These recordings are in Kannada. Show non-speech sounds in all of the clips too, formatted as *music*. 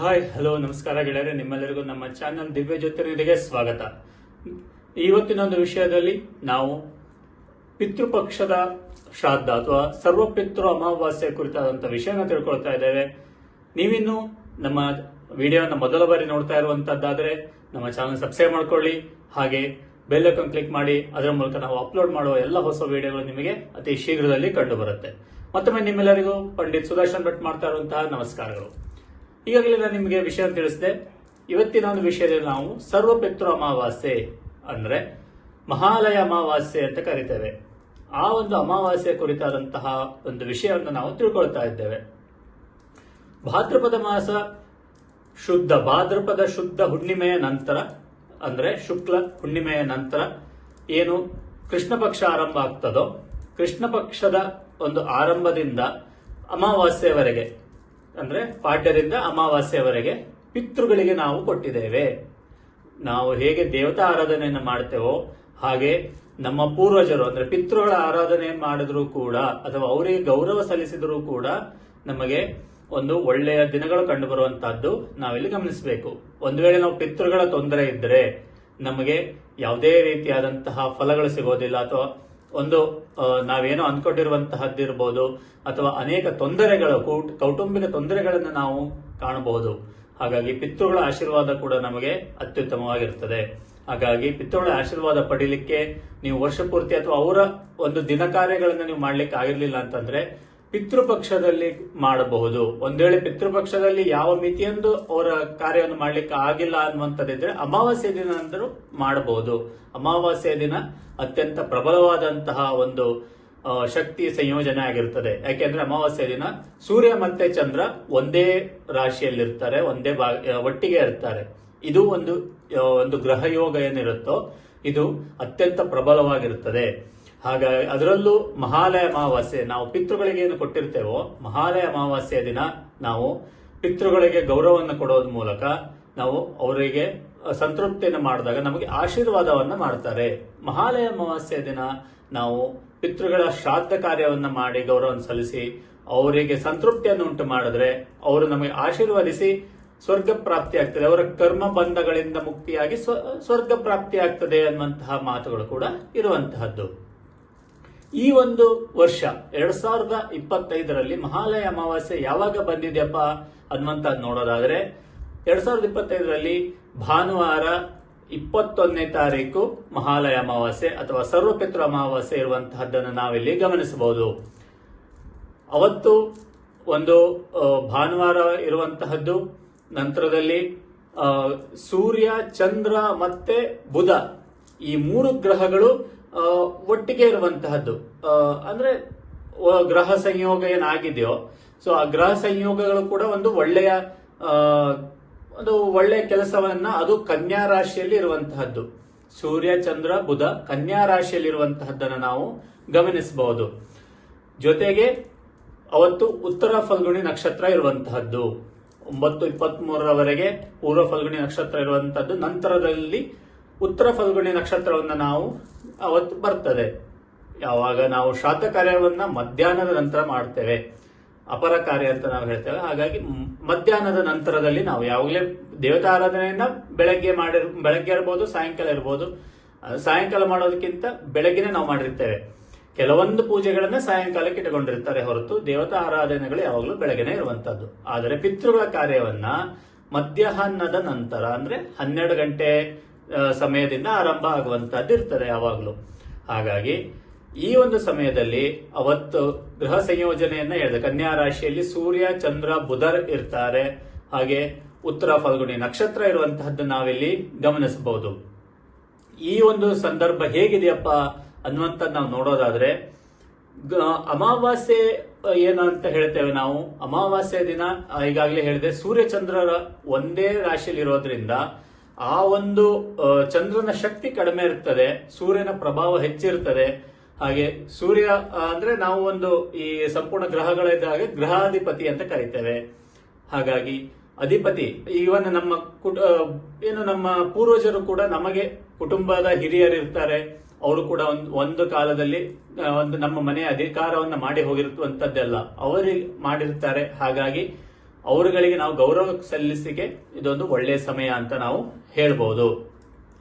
ಹಾಯ್ ಹಲೋ ನಮಸ್ಕಾರ ಗೆಳೆಯರೆ, ನಿಮ್ಮೆಲ್ಲರಿಗೂ ನಮ್ಮ ಚಾನಲ್ ದಿವ್ಯ ಜ್ಯೋತಿರ್ನಿಧಿಗೆ ಸ್ವಾಗತ. ಇವತ್ತಿನ ಒಂದು ವಿಷಯದಲ್ಲಿ ನಾವು ಪಿತೃಪಕ್ಷದ ಶ್ರಾದ್ದ ಅಥವಾ ಸರ್ವಪಿತೃ ಅಮಾವಾಸ್ಯೆ ಕುರಿತಾದಂತ ವಿಷಯನ ತಿಳ್ಕೊಳ್ತಾ ಇದ್ದೇವೆ. ನೀವಿನ್ನು ನಮ್ಮ ವಿಡಿಯೋನ ಮೊದಲ ಬಾರಿ ನೋಡ್ತಾ ಇರುವಂತದ್ದಾದ್ರೆ ನಮ್ಮ ಚಾನಲ್ ಸಬ್ಸ್ಕ್ರೈಬ್ ಮಾಡ್ಕೊಳ್ಳಿ, ಹಾಗೆ ಬೆಲ್ ಐಕಾನ್ ಕ್ಲಿಕ್ ಮಾಡಿ, ಅದರ ಮೂಲಕ ನಾವು ಅಪ್ಲೋಡ್ ಮಾಡುವ ಎಲ್ಲ ಹೊಸ ವಿಡಿಯೋಗಳು ನಿಮಗೆ ಅತಿ ಶೀಘ್ರದಲ್ಲಿ ಕಂಡು ಬರುತ್ತೆ ಮತ್ತೊಮ್ಮೆ ನಿಮ್ಮೆಲ್ಲರಿಗೂ ಪಂಡಿತ್ ಸುದರ್ಶನ್ ಭಟ್ ಮಾಡ್ತಾ ಇರುವಂತಹ ನಮಸ್ಕಾರಗಳು. ಈಗಾಗಲೇ ನಾನು ನಿಮಗೆ ವಿಷಯ ತಿಳಿಸಿದೆ. ಇವತ್ತಿನ ಒಂದು ವಿಷಯದಲ್ಲಿ ನಾವು ಸರ್ವಪಿತೃ ಅಮಾವಾಸ್ಯೆ ಅಂದ್ರೆ ಮಹಾಲಯ ಅಮಾವಾಸ್ಯೆ ಅಂತ ಕರಿತೇವೆ. ಆ ಒಂದು ಅಮಾವಾಸ್ಯೆ ಕುರಿತಾದಂತಹ ಒಂದು ವಿಷಯವನ್ನು ನಾವು ತಿಳ್ಕೊಳ್ತಾ ಇದ್ದೇವೆ. ಭಾದ್ರಪದ ಮಾಸ ಶುದ್ಧ, ಭಾದ್ರಪದ ಶುದ್ಧ ಹುಣ್ಣಿಮೆಯ ನಂತರ ಅಂದ್ರೆ ಶುಕ್ಲ ಹುಣ್ಣಿಮೆಯ ನಂತರ ಏನು ಕೃಷ್ಣ ಪಕ್ಷ ಆರಂಭ ಆಗ್ತದೋ, ಕೃಷ್ಣ ಪಕ್ಷದ ಒಂದು ಆರಂಭದಿಂದ ಅಮಾವಾಸ್ಯೆವರೆಗೆ ಅಂದ್ರೆ ಪಾಡ್ಯದಿಂದ ಅಮಾವಾಸ್ಯವರೆಗೆ ಪಿತೃಗಳಿಗೆ ನಾವು ಕೊಟ್ಟಿದ್ದೇವೆ. ನಾವು ಹೇಗೆ ದೇವತಾ ಆರಾಧನೆಯನ್ನು ಮಾಡ್ತೇವೋ, ಹಾಗೆ ನಮ್ಮ ಪೂರ್ವಜರು, ಅಂದ್ರೆ ಪಿತೃಗಳ ಆರಾಧನೆ ಮಾಡಿದ್ರು ಕೂಡ, ಅಥವಾ ಅವರಿಗೆ ಗೌರವ ಸಲ್ಲಿಸಿದರೂ ಕೂಡ ನಮಗೆ ಒಂದು ಒಳ್ಳೆಯ ದಿನಗಳು ಕಂಡು ಬರುವಂತಹದ್ದು ನಾವಿಲ್ಲಿ ಗಮನಿಸಬೇಕು. ಒಂದು ವೇಳೆ ನಾವು ಪಿತೃಗಳ ತೊಂದರೆ ಇದ್ದರೆ ನಮಗೆ ಯಾವುದೇ ರೀತಿಯಾದಂತಹ ಫಲಗಳು ಸಿಗೋದಿಲ್ಲ, ಅಥವಾ ಒಂದು ನಾವೇನೋ ಅಂದ್ಕೊಂಡಿರುವಂತಹದ್ದಿರ್ಬೋದು ಅಥವಾ ಅನೇಕ ತೊಂದರೆಗಳು ಕೌಟ್- ಕೌಟುಂಬಿಕ ತೊಂದರೆಗಳನ್ನು ನಾವು ಕಾಣಬಹುದು. ಹಾಗಾಗಿ ಪಿತೃಗಳ ಆಶೀರ್ವಾದ ಕೂಡ ನಮಗೆ ಅತ್ಯುತ್ತಮವಾಗಿರ್ತದೆ ಹಾಗಾಗಿ ಪಿತೃಗಳ ಆಶೀರ್ವಾದ ಪಡೀಲಿಕ್ಕೆ ನೀವು ವರ್ಷ ಪೂರ್ತಿ ಅಥವಾ ಅವರ ಒಂದು ದಿನ ಕಾರ್ಯಗಳನ್ನು ನೀವು ಮಾಡ್ಲಿಕ್ಕೆ ಆಗಿರ್ಲಿಲ್ಲ ಅಂತಂದ್ರೆ ಪಿತೃಪಕ್ಷದಲ್ಲಿ ಮಾಡಬಹುದು. ಒಂದ್ ವೇಳೆ ಪಿತೃಪಕ್ಷದಲ್ಲಿ ಯಾವ ಮಿತಿಯೊಂದು ಅವರ ಕಾರ್ಯವನ್ನು ಮಾಡ್ಲಿಕ್ಕೆ ಆಗಿಲ್ಲ ಅನ್ನುವಂಥದ್ದಿದ್ರೆ ಅಮಾವಾಸ್ಯ ದಿನ ಅಂದರೂ ಮಾಡಬಹುದು. ಅಮಾವಾಸ್ಯ ದಿನ ಅತ್ಯಂತ ಪ್ರಬಲವಾದಂತಹ ಒಂದು ಶಕ್ತಿ ಸಂಯೋಜನೆ ಆಗಿರುತ್ತದೆ. ಯಾಕೆಂದ್ರೆ ಅಮಾವಾಸ್ಯ ದಿನ ಸೂರ್ಯ ಮತ್ತೆ ಚಂದ್ರ ಒಂದೇ ರಾಶಿಯಲ್ಲಿರ್ತಾರೆ, ಒಂದೇ ಭಾಗ ಒಟ್ಟಿಗೆ ಇರ್ತಾರೆ. ಇದು ಒಂದು ಒಂದು ಗ್ರಹಯೋಗ ಏನಿರುತ್ತೋ, ಇದು ಅತ್ಯಂತ ಪ್ರಬಲವಾಗಿರುತ್ತದೆ. ಹಾಗಾಗಿ ಅದರಲ್ಲೂ ಮಹಾಲಯ ಅಮಾವಾಸ್ಯೆ, ನಾವು ಪಿತೃಗಳಿಗೆ ಏನು ಕೊಟ್ಟಿರ್ತೇವೋ, ಮಹಾಲಯ ಅಮಾವಾಸ್ಯೆಯ ದಿನ ನಾವು ಪಿತೃಗಳಿಗೆ ಗೌರವವನ್ನು ಕೊಡೋದ್ರ ಮೂಲಕ ನಾವು ಅವರಿಗೆ ಸಂತೃಪ್ತಿಯನ್ನು ಮಾಡಿದಾಗ ನಮಗೆ ಆಶೀರ್ವಾದವನ್ನು ಮಾಡ್ತಾರೆ. ಮಹಾಲಯ ಅಮಾವಾಸ್ಯೆಯ ದಿನ ನಾವು ಪಿತೃಗಳ ಶ್ರಾದ್ದ ಕಾರ್ಯವನ್ನು ಮಾಡಿ ಗೌರವವನ್ನು ಸಲ್ಲಿಸಿ, ಅವರಿಗೆ ಸಂತೃಪ್ತಿಯನ್ನು ಉಂಟು ಮಾಡಿದ್ರೆ ಅವರು ನಮಗೆ ಆಶೀರ್ವದಿಸಿ ಸ್ವರ್ಗ ಪ್ರಾಪ್ತಿ ಆಗ್ತದೆ. ಅವರ ಕರ್ಮ ಬಂಧಗಳಿಂದ ಮುಕ್ತಿಯಾಗಿ ಸ್ವ- ಸ್ವರ್ಗ ಪ್ರಾಪ್ತಿ ಆಗ್ತದೆ ಅನ್ನುವಂತಹ ಮಾತುಗಳು ಕೂಡ ಇರುವಂತಹದ್ದು. ಈ ಒಂದು ವರ್ಷ, ಎರಡ್ ಸಾವಿರದ ಇಪ್ಪತ್ತೈದರಲ್ಲಿ ಮಹಾಲಯ ಅಮಾವಾಸ್ಯೆ ಯಾವಾಗ ಬಂದಿದೆಯಪ್ಪ ಅನ್ನುವಂತ ನೋಡೋದಾದ್ರೆ, ಎರಡ್ ಸಾವಿರದ ಇಪ್ಪತ್ತೈದರಲ್ಲಿ ಭಾನುವಾರ ಇಪ್ಪತ್ತೊಂದನೇ ತಾರೀಕು ಮಹಾಲಯ ಅಮಾವಾಸ್ಯೆ ಅಥವಾ ಸರ್ವಪಿತೃ ಅಮಾವಾಸ್ಯೆ ಇರುವಂತಹದ್ದನ್ನು ನಾವಿಲ್ಲಿ ಗಮನಿಸಬಹುದು. ಅವತ್ತು ಒಂದು ಭಾನುವಾರ ಇರುವಂತಹದ್ದು, ನಂತರದಲ್ಲಿ ಸೂರ್ಯ, ಚಂದ್ರ ಮತ್ತೆ ಬುಧ ಈ ಮೂರು ಗ್ರಹಗಳು ಒಟ್ಟಿಗೆ ಇರುವಂತಹದ್ದು. ಅಂದ್ರೆ ಗ್ರಹ ಸಂಯೋಗ ಏನಾಗಿದೆಯೋ, ಸೊ ಆ ಗ್ರಹ ಸಂಯೋಗಗಳು ಕೂಡ ಒಂದು ಒಳ್ಳೆಯ ಒಂದು ಒಳ್ಳೆಯ ಕೆಲಸವನ್ನ ಅದು ಕನ್ಯಾ ರಾಶಿಯಲ್ಲಿ ಇರುವಂತಹದ್ದು. ಸೂರ್ಯ, ಚಂದ್ರ, ಬುಧ ಕನ್ಯಾ ರಾಶಿಯಲ್ಲಿ ಇರುವಂತಹದ್ದನ್ನು ನಾವು ಗಮನಿಸಬಹುದು ಜೊತೆಗೆ, ಅವತ್ತು ಉತ್ತರ ಫಲ್ಗುಣಿ ನಕ್ಷತ್ರ ಇರುವಂತಹದ್ದು. ಒಂಬತ್ತು ಇಪ್ಪತ್ತ್ ಮೂರರವರೆಗೆ ಪೂರ್ವ ಫಲ್ಗುಣಿ ನಕ್ಷತ್ರ ಇರುವಂತಹದ್ದು. ನಂತರದಲ್ಲಿ ಉತ್ತರ ಫಲ್ಗುಣಿ ನಕ್ಷತ್ರವನ್ನು ನಾವು ಅವತ್ತು ಬರ್ತದೆ. ಯಾವಾಗ ನಾವು ಶ್ರಾದ್ದ ಕಾರ್ಯವನ್ನ ಮಧ್ಯಾಹ್ನದ ನಂತರ ಮಾಡ್ತೇವೆ. ಅಪರ ಕಾರ್ಯ ಅಂತ ನಾವು ಹೇಳ್ತೇವೆ. ಹಾಗಾಗಿ ಮಧ್ಯಾಹ್ನದ ನಂತರದಲ್ಲಿ ನಾವು ಯಾವಾಗಲೇ ದೇವತಾ ಆರಾಧನೆಯನ್ನ ಬೆಳಗ್ಗೆ ಮಾಡಿರ್, ಬೆಳಗ್ಗೆ ಇರ್ಬೋದು, ಸಾಯಂಕಾಲ ಇರ್ಬೋದು ಸಾಯಂಕಾಲ ಮಾಡೋದಕ್ಕಿಂತ ಬೆಳಗ್ಗೆನೆ ನಾವು ಮಾಡಿರ್ತೇವೆ. ಕೆಲವೊಂದು ಪೂಜೆಗಳನ್ನ ಸಾಯಂಕಾಲಕ್ಕೆ ಇಟ್ಟುಕೊಂಡಿರ್ತಾರೆ ಹೊರತು ದೇವತಾ ಆರಾಧನೆಗಳು ಯಾವಾಗಲೂ ಬೆಳಗ್ಗೆನೆ ಇರುವಂತದ್ದು ಆದರೆ ಪಿತೃಗಳ ಕಾರ್ಯವನ್ನ ಮಧ್ಯಾಹ್ನದ ನಂತರ, ಅಂದ್ರೆ ಹನ್ನೆರಡು ಗಂಟೆ ಸಮಯದಿಂದ ಆರಂಭ ಆಗುವಂತಹದ್ದು ಇರ್ತದೆ ಯಾವಾಗಲೂ ಹಾಗಾಗಿ ಈ ಒಂದು ಸಮಯದಲ್ಲಿ ಅವತ್ತು ಗ್ರಹ ಸಂಯೋಜನೆಯನ್ನ ಹೇಳಿದೆ. ಕನ್ಯಾ ರಾಶಿಯಲ್ಲಿ ಸೂರ್ಯ, ಚಂದ್ರ, ಬುಧರ್ ಇರ್ತಾರೆ. ಹಾಗೆ ಉತ್ತರ ಫಲ್ಗುಣಿ ನಕ್ಷತ್ರ ಇರುವಂತಹದ್ದು ನಾವಿಲ್ಲಿ ಗಮನಿಸಬಹುದು. ಈ ಒಂದು ಸಂದರ್ಭ ಹೇಗಿದೆಯಪ್ಪ ಅನ್ನುವಂಥದ್ದು ನಾವು ನೋಡೋದಾದ್ರೆ ಅಮಾವಾಸ್ಯೆ ಏನಂತ ಹೇಳ್ತೇವೆ ನಾವು. ಅಮಾವಾಸ್ಯೆ ದಿನ ಈಗಾಗಲೇ ಹೇಳಿದೆ, ಸೂರ್ಯ, ಚಂದ್ರರ ಒಂದೇ ರಾಶಿಯಲ್ಲಿ ಇರೋದ್ರಿಂದ ಆ ಒಂದು ಚಂದ್ರನ ಶಕ್ತಿ ಕಡಿಮೆ ಇರ್ತದೆ, ಸೂರ್ಯನ ಪ್ರಭಾವ ಹೆಚ್ಚಿರ್ತದೆ. ಹಾಗೆ ಸೂರ್ಯ ಅಂದ್ರೆ ನಾವು ಒಂದು ಈ ಸಂಪೂರ್ಣ ಗ್ರಹಗಳಿದ್ದಾಗ ಗ್ರಹಾಧಿಪತಿ ಅಂತ ಕರಿತೇವೆ. ಹಾಗಾಗಿ ಅಧಿಪತಿ, ಈವನ್ ನಮ್ಮ ಕುಟ ಏನು ನಮ್ಮ ಪೂರ್ವಜರು ಕೂಡ ನಮಗೆ ಕುಟುಂಬದ ಹಿರಿಯರು ಇರ್ತಾರೆ. ಅವರು ಕೂಡ ಒಂದು ಒಂದು ಕಾಲದಲ್ಲಿ ಒಂದು ನಮ್ಮ ಮನೆಯ ಅಧಿಕಾರವನ್ನು ಮಾಡಿ ಹೋಗಿರುವಂತದ್ದೆಲ್ಲ ಅವರಿಗೆ ಮಾಡಿರ್ತಾರೆ. ಹಾಗಾಗಿ ಅವರುಗಳಿಗೆ ನಾವು ಗೌರವ ಸಲ್ಲಿಸಲಿಕ್ಕೆ ಇದೊಂದು ಒಳ್ಳೆಯ ಸಮಯ ಅಂತ ನಾವು ಹೇಳ್ಬೋದು.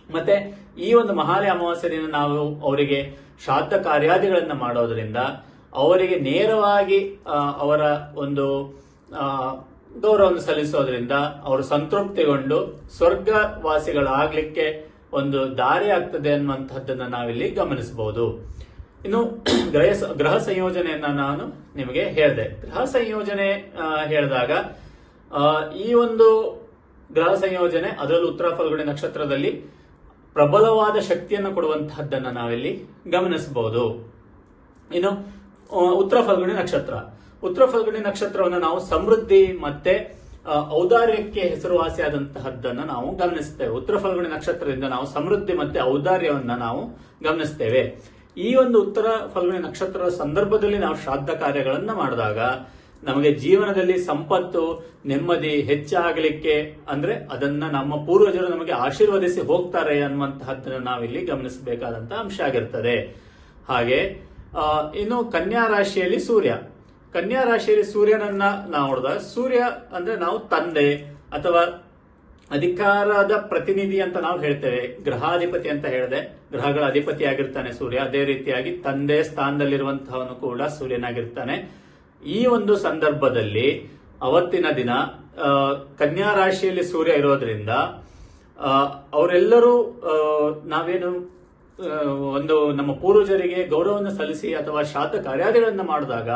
ಮತ್ತೆ ಈ ಒಂದು ಮಹಾಲಯ ಅಮಾವಾಸ್ಯ ನಾವು ಅವರಿಗೆ ಶ್ರಾದ್ದ ಕಾರ್ಯಾದಿಗಳನ್ನು ಮಾಡೋದ್ರಿಂದ ಅವರಿಗೆ ನೇರವಾಗಿ ಅವರ ಒಂದು ಗೌರವವನ್ನು ಸಲ್ಲಿಸೋದ್ರಿಂದ ಅವರು ಸಂತೃಪ್ತಿಗೊಂಡು ಸ್ವರ್ಗವಾಸಿಗಳಾಗಲಿಕ್ಕೆ ಒಂದು ದಾರಿ ಆಗ್ತದೆ ಅನ್ನುವಂಥದ್ದನ್ನು ನಾವಿಲ್ಲಿ ಗಮನಿಸಬಹುದು. ಇನ್ನು *clears throat* ಗ್ರಹ ಗ್ರಹ ಸಂಯೋಜನೆಯನ್ನ ನಾನು ನಿಮಗೆ ಹೇಳಿದೆ. ಗ್ರಹ ಸಂಯೋಜನೆ ಹೇಳಿದಾಗ ಈ ಒಂದು ಗ್ರಹ ಸಂಯೋಜನೆ ಅದರಲ್ಲೂ ಉತ್ತರ ಫಲ್ಗುಣಿ ನಕ್ಷತ್ರದಲ್ಲಿ ಪ್ರಬಲವಾದ ಶಕ್ತಿಯನ್ನು ಕೊಡುವಂತಹದ್ದನ್ನ ನಾವಿಲ್ಲಿ ಗಮನಿಸಬಹುದು ಇನ್ನು ಉತ್ತರ ಫಲ್ಗುಣಿ ನಕ್ಷತ್ರ. ಉತ್ತರ ಫಲ್ಗುಣಿ ನಕ್ಷತ್ರವನ್ನು ನಾವು ಸಮೃದ್ಧಿ ಮತ್ತೆ ಔದಾರ್ಯಕ್ಕೆ ಹೆಸರುವಾಸಿಯಾದಂತಹದ್ದನ್ನು ನಾವು ಗಮನಿಸ್ತೇವೆ. ಉತ್ತರ ಫಲ್ಗುಣಿ ನಕ್ಷತ್ರದಿಂದ ನಾವು ಸಮೃದ್ಧಿ ಮತ್ತೆ ಔದಾರ್ಯವನ್ನ ನಾವು ಗಮನಿಸ್ತೇವೆ. ಈ ಒಂದು ಉತ್ತರ ಫಲ್ಗುಣಿ ನಕ್ಷತ್ರದ ಸಂದರ್ಭದಲ್ಲಿ ನಾವು ಶ್ರಾದ್ದ ಕಾರ್ಯಗಳನ್ನು ಮಾಡಿದಾಗ ನಮಗೆ ಜೀವನದಲ್ಲಿ ಸಂಪತ್ತು, ನೆಮ್ಮದಿ ಹೆಚ್ಚಾಗಲಿಕ್ಕೆ ಅಂದ್ರೆ ಅದನ್ನ ನಮ್ಮ ಪೂರ್ವಜರು ನಮಗೆ ಆಶೀರ್ವದಿಸಿ ಹೋಗ್ತಾರೆ ಅನ್ನುವಂತಹದ್ದನ್ನ ನಾವಿಲ್ಲಿ ಗಮನಿಸಬೇಕಾದಂತಹ ಅಂಶ ಆಗಿರ್ತದೆ. ಹಾಗೆ ಇನ್ನು ಕನ್ಯಾ ರಾಶಿಯಲ್ಲಿ ಸೂರ್ಯ. ಕನ್ಯಾ ರಾಶಿಯಲ್ಲಿ ಸೂರ್ಯನನ್ನ ನಾವು ನೋಡಿದಾಗ ಸೂರ್ಯ ಅಂದ್ರೆ ನಾವು ತಂದೆ ಅಥವಾ ಅಧಿಕಾರದ ಪ್ರತಿನಿಧಿ ಅಂತ ನಾವು ಹೇಳ್ತೇವೆ. ಗ್ರಹಾಧಿಪತಿ ಅಂತ ಹೇಳಿದೆ. ಗ್ರಹಗಳ ಅಧಿಪತಿ ಆಗಿರ್ತಾನೆ ಸೂರ್ಯ. ಅದೇ ರೀತಿಯಾಗಿ ತಂದೆ ಸ್ಥಾನದಲ್ಲಿರುವಂತಹವನು ಕೂಡ ಸೂರ್ಯನಾಗಿರ್ತಾನೆ. ಈ ಒಂದು ಸಂದರ್ಭದಲ್ಲಿ ಅವತ್ತಿನ ದಿನ ಕನ್ಯಾ ರಾಶಿಯಲ್ಲಿ ಸೂರ್ಯ ಇರೋದ್ರಿಂದ ಅವರೆಲ್ಲರೂ ನಾವೇನು ಒಂದು ನಮ್ಮ ಪೂರ್ವಜರಿಗೆ ಗೌರವವನ್ನು ಸಲ್ಲಿಸಿ ಅಥವಾ ಶಾತ ಕಾರ್ಯಾದಿಗಳನ್ನು ಮಾಡಿದಾಗ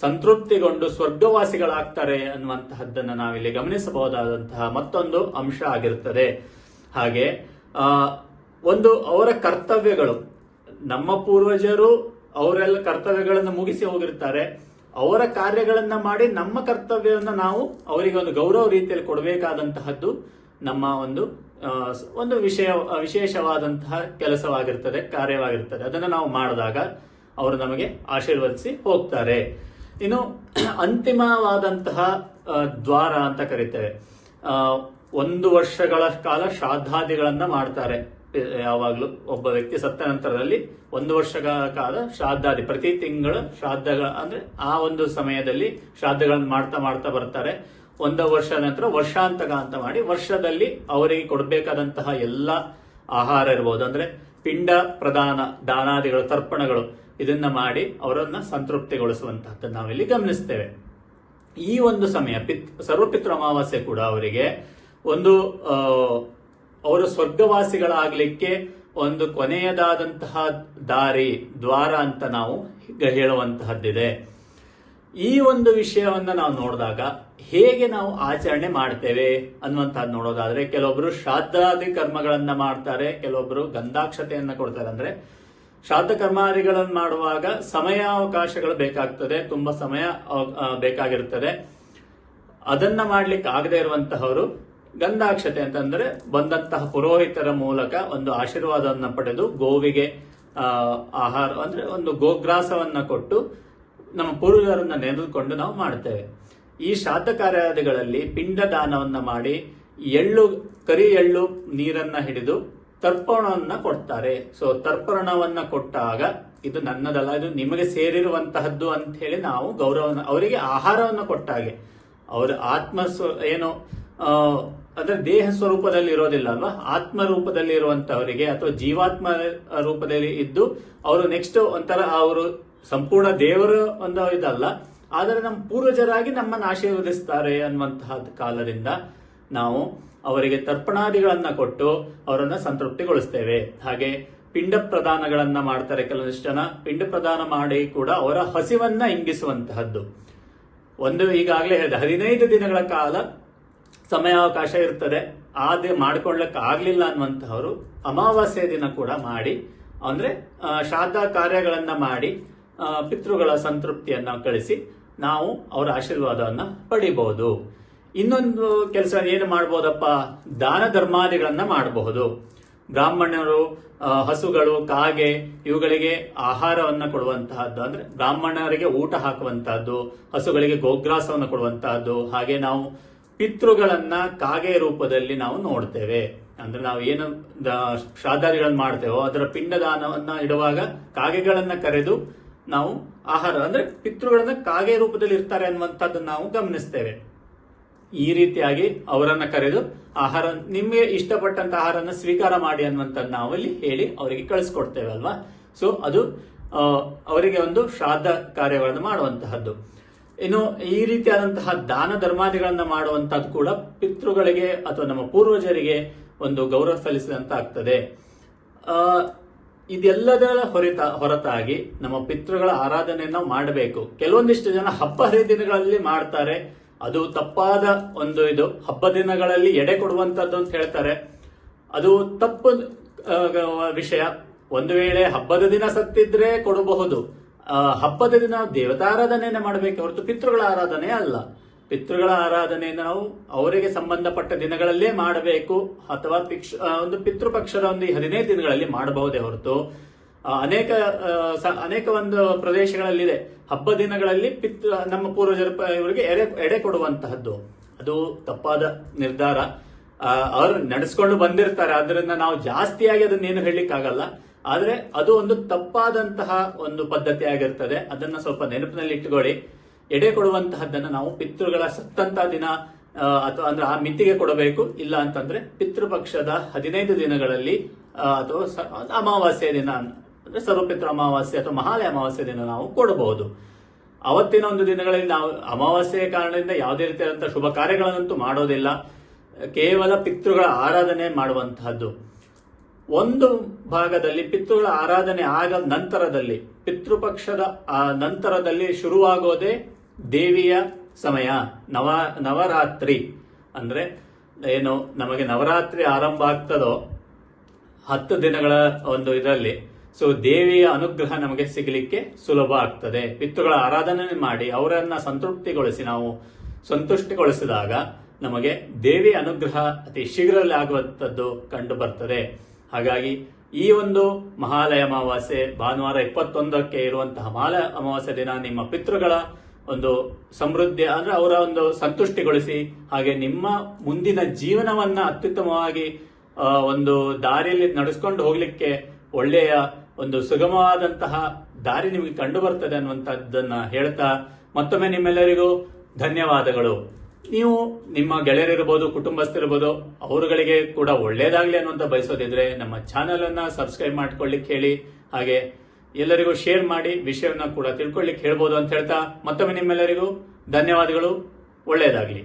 ಸಂತೃಪ್ತಿಗೊಂಡು ಸ್ವರ್ಗವಾಸಿಗಳಾಗ್ತಾರೆ ಅನ್ನುವಂತಹದ್ದನ್ನ ನಾವಿಲ್ಲಿ ಗಮನಿಸಬಹುದಾದಂತಹ ಮತ್ತೊಂದು ಅಂಶ ಆಗಿರುತ್ತದೆ. ಹಾಗೆ ಒಂದು ಅವರ ಕರ್ತವ್ಯಗಳು. ನಮ್ಮ ಪೂರ್ವಜರು ಅವರೆಲ್ಲ ಕರ್ತವ್ಯಗಳನ್ನು ಮುಗಿಸಿ ಹೋಗಿರ್ತಾರೆ. ಅವರ ಕಾರ್ಯಗಳನ್ನ ಮಾಡಿ ನಮ್ಮ ಕರ್ತವ್ಯವನ್ನು ನಾವು ಅವರಿಗೆ ಒಂದು ಗೌರವ ರೀತಿಯಲ್ಲಿ ಕೊಡಬೇಕಾದಂತಹದ್ದು ನಮ್ಮ ಒಂದು ಒಂದು ವಿಷಯ, ವಿಶೇಷವಾದಂತಹ ಕೆಲಸವಾಗಿರ್ತದೆ, ಕಾರ್ಯವಾಗಿರ್ತದೆ. ಅದನ್ನು ನಾವು ಮಾಡಿದಾಗ ಅವರು ನಮಗೆ ಆಶೀರ್ವದಿಸಿ ಹೋಗ್ತಾರೆ. ಇನ್ನು ಅಂತಿಮವಾದಂತಹ ದ್ವಾರ ಅಂತ ಕರಿತೇವೆ. ಒಂದು ವರ್ಷಗಳ ಕಾಲ ಶ್ರಾದ್ದಾದಿಗಳನ್ನ ಮಾಡ್ತಾರೆ. ಯಾವಾಗಲೂ ಒಬ್ಬ ವ್ಯಕ್ತಿ ಸತ್ತ ನಂತರದಲ್ಲಿ ಒಂದು ವರ್ಷಗಳ ಕಾಲ ಶ್ರಾದ್ದಾದಿ, ಪ್ರತಿ ತಿಂಗಳು ಶ್ರಾದ್ದಗಳ, ಅಂದ್ರೆ ಆ ಒಂದು ಸಮಯದಲ್ಲಿ ಶ್ರಾದ್ದಗಳನ್ನ ಮಾಡ್ತಾ ಮಾಡ್ತಾ ಬರ್ತಾರೆ. ಒಂದು ವರ್ಷ ನಂತರ ವರ್ಷಾಂತಕ ಅಂತ ಮಾಡಿ ವರ್ಷದಲ್ಲಿ ಅವರಿಗೆ ಕೊಡಬೇಕಾದಂತಹ ಎಲ್ಲ ಆಹಾರ ಇರ್ಬೋದು. ಅಂದ್ರೆ ಪಿಂಡ ಪ್ರದಾನ ದಾನಾದಿಗಳು, ತರ್ಪಣಗಳು. ಇದನ್ನ ಮಾಡಿ ಅವರನ್ನ ಸಂತೃಪ್ತಿಗೊಳಿಸುವಂತಹದ್ದನ್ನು ನಾವಿಲ್ಲಿ ಗಮನಿಸ್ತೇವೆ. ಈ ಒಂದು ಸಮಯ ಪಿತ್, ಸರ್ವಪಿತೃ ಅಮಾವಾಸ್ಯೆ ಕೂಡ ಅವರಿಗೆ ಒಂದು ಅವರು ಸ್ವರ್ಗವಾಸಿಗಳಾಗಲಿಕ್ಕೆ ಒಂದು ಕೊನೆಯದಾದಂತಹ ದಾರಿ, ದ್ವಾರ ಅಂತ ನಾವು ಹೇಳುವಂತಹದ್ದಿದೆ. ಈ ಒಂದು ವಿಷಯವನ್ನ ನಾವು ನೋಡಿದಾಗ ಹೇಗೆ ನಾವು ಆಚರಣೆ ಮಾಡ್ತೇವೆ ಅನ್ನುವಂಥದ್ದು ನೋಡೋದಾದ್ರೆ ಕೆಲವೊಬ್ಬರು ಶ್ರಾದ್ದಾದಿ ಕರ್ಮಗಳನ್ನ ಮಾಡ್ತಾರೆ ಕೆಲವೊಬ್ಬರು ಗಂಧಾಕ್ಷತೆಯನ್ನು ಕೊಡ್ತಾರೆ ಅಂದ್ರೆ ಶ್ರಾದ್ದ ಕರ್ಮಾದಿಗಳನ್ನು ಮಾಡುವಾಗ ಸಮಯಾವಕಾಶಗಳು ಬೇಕಾಗ್ತದೆ, ತುಂಬಾ ಸಮಯ ಬೇಕಾಗಿರುತ್ತದೆ. ಅದನ್ನ ಮಾಡ್ಲಿಕ್ಕೆ ಆಗದೆ ಇರುವಂತಹವರು ಗಂಧಾಕ್ಷತೆ ಅಂತಂದ್ರೆ ಬಂದಂತಹ ಪುರೋಹಿತರ ಮೂಲಕ ಒಂದು ಆಶೀರ್ವಾದವನ್ನು ಪಡೆದು ಗೋವಿಗೆ ಆಹಾರ, ಅಂದ್ರೆ ಒಂದು ಗೋಗ್ರಾಸವನ್ನ ಕೊಟ್ಟು ನಮ್ಮ ಪೂರ್ವಜರನ್ನ ನೆನೆದುಕೊಂಡು ನಾವು ಮಾಡ್ತೇವೆ. ಈ ಶ್ರಾದ್ದ ಕಾರ್ಯಾದಿಗಳಲ್ಲಿ ಪಿಂಡ ದಾನವನ್ನ ಮಾಡಿ ಎಳ್ಳು, ಕರಿ ಎಳ್ಳು ನೀರನ್ನ ಹಿಡಿದು ತರ್ಪಣವನ್ನ ಕೊಡ್ತಾರೆ. ಸೊ ತರ್ಪಣವನ್ನ ಕೊಟ್ಟಾಗ ಇದು ನನ್ನದಲ್ಲ, ಇದು ನಿಮಗೆ ಸೇರಿರುವಂತಹದ್ದು ಅಂತ ಹೇಳಿ ನಾವು ಗೌರವ ಅವರಿಗೆ ಆಹಾರವನ್ನು ಕೊಟ್ಟಾಗೆ. ಅವರ ಆತ್ಮ ಏನು ಅಂದ್ರೆ ದೇಹ ಸ್ವರೂಪದಲ್ಲಿ ಇರೋದಿಲ್ಲ ಅಲ್ವಾ ಆತ್ಮ ರೂಪದಲ್ಲಿ ಇರುವಂತವರಿಗೆ ಅಥವಾ ಜೀವಾತ್ಮ ರೂಪದಲ್ಲಿ ಇದ್ದು ಅವರು ನೆಕ್ಸ್ಟ್ ಒಂಥರ ಅವರು ಸಂಪೂರ್ಣ ದೇವರ ಒಂದು ಇದಲ್ಲ ಆದರೆ ನಮ್ಮ ಪೂರ್ವಜರಾಗಿ ನಮ್ಮನ್ನು ಆಶೀರ್ವದಿಸ್ತಾರೆ ಅನ್ನುವಂತಹ ಕಾಲದಿಂದ ನಾವು ಅವರಿಗೆ ತರ್ಪಣಾದಿಗಳನ್ನ ಕೊಟ್ಟು ಅವರನ್ನ ಸಂತೃಪ್ತಿಗೊಳಿಸ್ತೇವೆ. ಹಾಗೆ ಪಿಂಡ ಪ್ರದಾನಗಳನ್ನ ಮಾಡ್ತಾರೆ ಕೆಲವೊಂದಿಷ್ಟು ಜನ. ಪಿಂಡ ಪ್ರದಾನ ಮಾಡಿ ಕೂಡ ಅವರ ಹಸಿವನ್ನ ಇಂಗಿಸುವಂತಹದ್ದು. ಒಂದು ಈಗಾಗಲೇ ಹೇಳಿದೆ, ಹದಿನೈದು ದಿನಗಳ ಕಾಲ ಸಮಯಾವಕಾಶ ಇರ್ತದೆ. ಆದ ಮಾಡ್ಕೊಳ್ಳಕ್ ಆಗ್ಲಿಲ್ಲ ಅನ್ನುವಂತಹವರು ಅಮಾವಾಸ್ಯ ದಿನ ಕೂಡ ಮಾಡಿ, ಅಂದ್ರೆ ಶ್ರಾದ್ದ ಕಾರ್ಯಗಳನ್ನ ಮಾಡಿ ಪಿತೃಗಳ ಸಂತೃಪ್ತಿಯನ್ನ ಕಳಿಸಿ ನಾವು ಅವರ ಆಶೀರ್ವಾದವನ್ನ ಪಡಿಬಹುದು ಇನ್ನೊಂದು ಕೆಲಸ ಏನು ಮಾಡ್ಬೋದಪ್ಪ? ದಾನ ಧರ್ಮಾದಿಗಳನ್ನ ಮಾಡಬಹುದು. ಬ್ರಾಹ್ಮಣರು ಹಸುಗಳು, ಕಾಗೆ, ಇವುಗಳಿಗೆ ಆಹಾರವನ್ನು ಕೊಡುವಂತಹದ್ದು. ಅಂದ್ರೆ ಬ್ರಾಹ್ಮಣರಿಗೆ ಊಟ ಹಾಕುವಂತಹದ್ದು, ಹಸುಗಳಿಗೆ ಗೋಗ್ರಾಸವನ್ನು ಕೊಡುವಂತಹದ್ದು. ಹಾಗೆ ನಾವು ಪಿತೃಗಳನ್ನ ಕಾಗೆ ರೂಪದಲ್ಲಿ ನಾವು ನೋಡ್ತೇವೆ. ಅಂದ್ರೆ ನಾವು ಏನು ಶ್ರಾದ್ದಾದಿಗಳನ್ನ ಮಾಡ್ತೇವೋ, ಅದರ ಪಿಂಡದಾನವನ್ನ ಇಡುವಾಗ ಕಾಗೆಗಳನ್ನ ಕರೆದು ನಾವು ಆಹಾರ, ಅಂದ್ರೆ ಪಿತೃಗಳನ್ನ ಕಾಗೆ ರೂಪದಲ್ಲಿ ಇರ್ತಾರೆ ಅನ್ನುವಂಥದ್ದು ನಾವು ಗಮನಿಸ್ತೇವೆ. ಈ ರೀತಿಯಾಗಿ ಅವರನ್ನ ಕರೆದು ಆಹಾರ, ನಿಮಗೆ ಇಷ್ಟಪಟ್ಟಂತ ಆಹಾರನ ಸ್ವೀಕಾರ ಮಾಡಿ ಅನ್ನುವಂತ ನಾವಲ್ಲಿ ಹೇಳಿ ಅವರಿಗೆ ಕಳಿಸ್ಕೊಡ್ತೇವೆ ಅಲ್ವಾ? ಸೊ ಅದು ಅವರಿಗೆ ಒಂದು ಶ್ರಾದ್ದ ಕಾರ್ಯಗಳನ್ನು ಮಾಡುವಂತಹದ್ದು. ಇನ್ನು ಈ ರೀತಿಯಾದಂತಹ ದಾನ ಧರ್ಮಾದಿಗಳನ್ನ ಮಾಡುವಂತಹದ್ದು ಕೂಡ ಪಿತೃಗಳಿಗೆ ಅಥವಾ ನಮ್ಮ ಪೂರ್ವಜರಿಗೆ ಒಂದು ಗೌರವ ಸಲ್ಲಿಸಿದಂತ ಆಗ್ತದೆ ಇದೆಲ್ಲದರ ಹೊರತ, ಹೊರತಾಗಿ ನಮ್ಮ ಪಿತೃಗಳ ಆರಾಧನೆಯನ್ನು ಮಾಡಬೇಕು. ಕೆಲವೊಂದಿಷ್ಟು ಜನ ಹಬ್ಬ ಹರಿದಿನಗಳಲ್ಲಿ ಮಾಡ್ತಾರೆ. ಅದು ತಪ್ಪಾದ ಒಂದು ಇದು. ಹಬ್ಬ ದಿನಗಳಲ್ಲಿ ಎಡೆ ಕೊಡುವಂತದ್ದು ಅಂತ ಹೇಳ್ತಾರೆ. ಅದು ತಪ್ಪು ವಿಷಯ. ಒಂದು ವೇಳೆ ಹಬ್ಬದ ದಿನ ಸತ್ತಿದ್ರೆ ಕೊಡಬಹುದು. ಹಬ್ಬದ ದಿನ ದೇವತಾರಾಧನೆಯನ್ನ ಮಾಡಬೇಕು. ಹೊರತು ಪಿತೃಗಳ ಆರಾಧನೆ ಅಲ್ಲ. ಪಿತೃಗಳ ಆರಾಧನೆಯನ್ನು ನಾವು ಅವರಿಗೆ ಸಂಬಂಧಪಟ್ಟ ದಿನಗಳಲ್ಲೇ ಮಾಡಬೇಕು. ಅಥವಾ ಪಿಕ್ಷ ಒಂದು ಪಿತೃಪಕ್ಷದ ಒಂದು ಹದಿನೈದು ದಿನಗಳಲ್ಲಿ ಮಾಡಬಹುದೇ ಹೊರತು. ಅನೇಕ ಅನೇಕ ಒಂದು ಪ್ರದೇಶಗಳಲ್ಲಿದೆ. ಹಬ್ಬ ದಿನಗಳಲ್ಲಿ ಪಿತ್, ನಮ್ಮ ಪೂರ್ವಜರ ಇವರಿಗೆ ಎಡೆ ಎಡೆ ಕೊಡುವಂತಹದ್ದು. ಅದು ತಪ್ಪಾದ ನಿರ್ಧಾರ. ಅವರು ನಡೆಸ್ಕೊಂಡು ಬಂದಿರ್ತಾರೆ. ಅದರಿಂದ ನಾವು ಜಾಸ್ತಿಯಾಗಿ ಅದನ್ನೇನು ಹೇಳಲಿಕ್ಕಾಗಲ್ಲ. ಆದರೆ ಅದು ಒಂದು ತಪ್ಪಾದಂತಹ ಒಂದು ಪದ್ಧತಿ ಆಗಿರ್ತದೆ. ಅದನ್ನ ಸ್ವಲ್ಪ ನೆನಪಿನಲ್ಲಿ ಇಟ್ಟುಕೊಳ್ಳಿ. ಎಡೆ ಕೊಡುವಂತಹದ್ದನ್ನು ನಾವು ಪಿತೃಗಳ ಸತ್ತಂತ ದಿನ ಅಥವಾ ಅಂದ್ರೆ ಆ ಮಿತಿಗೆ ಕೊಡಬೇಕು. ಇಲ್ಲ ಅಂತಂದ್ರೆ ಪಿತೃಪಕ್ಷದ ಹದಿನೈದು ದಿನಗಳಲ್ಲಿ ಅಥವಾ ಅಮಾವಾಸ್ಯ ದಿನ ಅಂದ್ರೆ ಸರ್ವಪಿತೃ ಅಮಾವಾಸ್ಯೆ ಅಥವಾ ಮಹಾಲಯ ಅಮಾವಾಸ್ಯೆ ದಿನ ನಾವು ಕೊಡಬಹುದು. ಅವತ್ತಿನ ಒಂದು ದಿನಗಳಲ್ಲಿ ನಾವು ಅಮಾವಾಸ್ಯೆಯ ಕಾರಣದಿಂದ ಯಾವುದೇ ರೀತಿಯಾದಂಥ ಶುಭ ಕಾರ್ಯಗಳನ್ನಂತೂ ಮಾಡೋದಿಲ್ಲ. ಕೇವಲ ಪಿತೃಗಳ ಆರಾಧನೆ ಮಾಡುವಂತಹದ್ದು. ಒಂದು ಭಾಗದಲ್ಲಿ ಪಿತೃಗಳ ಆರಾಧನೆ ಆಗ ನಂತರದಲ್ಲಿ, ಪಿತೃಪಕ್ಷದ ನಂತರದಲ್ಲಿ ಶುರುವಾಗೋದೇ ದೇವಿಯ ಸಮಯ, ನವ, ನವರಾತ್ರಿ. ಅಂದ್ರೆ ಏನು ನಮಗೆ ನವರಾತ್ರಿ ಆರಂಭ ಆಗ್ತದೋ ಹತ್ತು ದಿನಗಳ ಒಂದು ಇದರಲ್ಲಿ ಸೊ ದೇವಿಯ ಅನುಗ್ರಹ ನಮಗೆ ಸಿಗಲಿಕ್ಕೆ ಸುಲಭ ಆಗ್ತದೆ. ಪಿತೃಗಳ ಆರಾಧನೆ ಮಾಡಿ ಅವರನ್ನ ಸಂತೃಪ್ತಿಗೊಳಿಸಿ ನಾವು ಸಂತುಷ್ಟಿಗೊಳಿಸಿದಾಗ ನಮಗೆ ದೇವಿ ಅನುಗ್ರಹ ಅತಿ ಶೀಘ್ರದಲ್ಲಿ ಆಗುವಂಥದ್ದು ಕಂಡು ಬರ್ತದೆ. ಹಾಗಾಗಿ ಈ ಒಂದು ಮಹಾಲಯ ಅಮಾವಾಸ್ಯೆ ಭಾನುವಾರ ಇಪ್ಪತ್ತೊಂದಕ್ಕೆ ಇರುವಂತಹ ಮಹಾಲಯ ಅಮಾವಾಸ್ಯೆ ದಿನ ನಿಮ್ಮ ಪಿತೃಗಳ ಒಂದು ಸಮೃದ್ಧಿ ಅಂದ್ರೆ ಅವರ ಒಂದು ಸಂತುಷ್ಟಿಗೊಳಿಸಿ ಹಾಗೆ ನಿಮ್ಮ ಮುಂದಿನ ಜೀವನವನ್ನ ಅತ್ಯುತ್ತಮವಾಗಿ ಒಂದು ದಾರಿಯಲ್ಲಿ ನಡೆಸ್ಕೊಂಡು ಹೋಗ್ಲಿಕ್ಕೆ ಒಳ್ಳೆಯ ಒಂದು ಸುಗಮವಾದಂತಹ ದಾರಿ ನಿಮಗೆ ಕಂಡು ಬರ್ತದೆ ಅನ್ನುವಂಥದ್ದನ್ನು ಹೇಳ್ತಾ ಮತ್ತೊಮ್ಮೆ ನಿಮ್ಮೆಲ್ಲರಿಗೂ ಧನ್ಯವಾದಗಳು. ನೀವು ನಿಮ್ಮ ಗೆಳೆಯರಿರ್ಬೋದು, ಕುಟುಂಬಸ್ಥರಿರ್ಬೋದು, ಅವರುಗಳಿಗೆ ಕೂಡ ಒಳ್ಳೇದಾಗ್ಲಿ ಅನ್ನುವಂಥ ಬಯಸೋದಿದ್ರೆ ನಮ್ಮ ಚಾನೆಲ್ ಅನ್ನ ಸಬ್ಸ್ಕ್ರೈಬ್ ಮಾಡ್ಕೊಳ್ಳಿಕ್ಕೆ ಹೇಳಿ. ಹಾಗೆ ಎಲ್ಲರಿಗೂ ಶೇರ್ ಮಾಡಿ, ವಿಷಯವನ್ನ ಕೂಡ ತಿಳ್ಕೊಳ್ಳಿಕ್ಕೆ ಹೇಳ್ಬೋದು ಅಂತ ಹೇಳ್ತಾ ಮತ್ತೊಮ್ಮೆ ನಿಮ್ಮೆಲ್ಲರಿಗೂ ಧನ್ಯವಾದಗಳು. ಒಳ್ಳೆಯದಾಗ್ಲಿ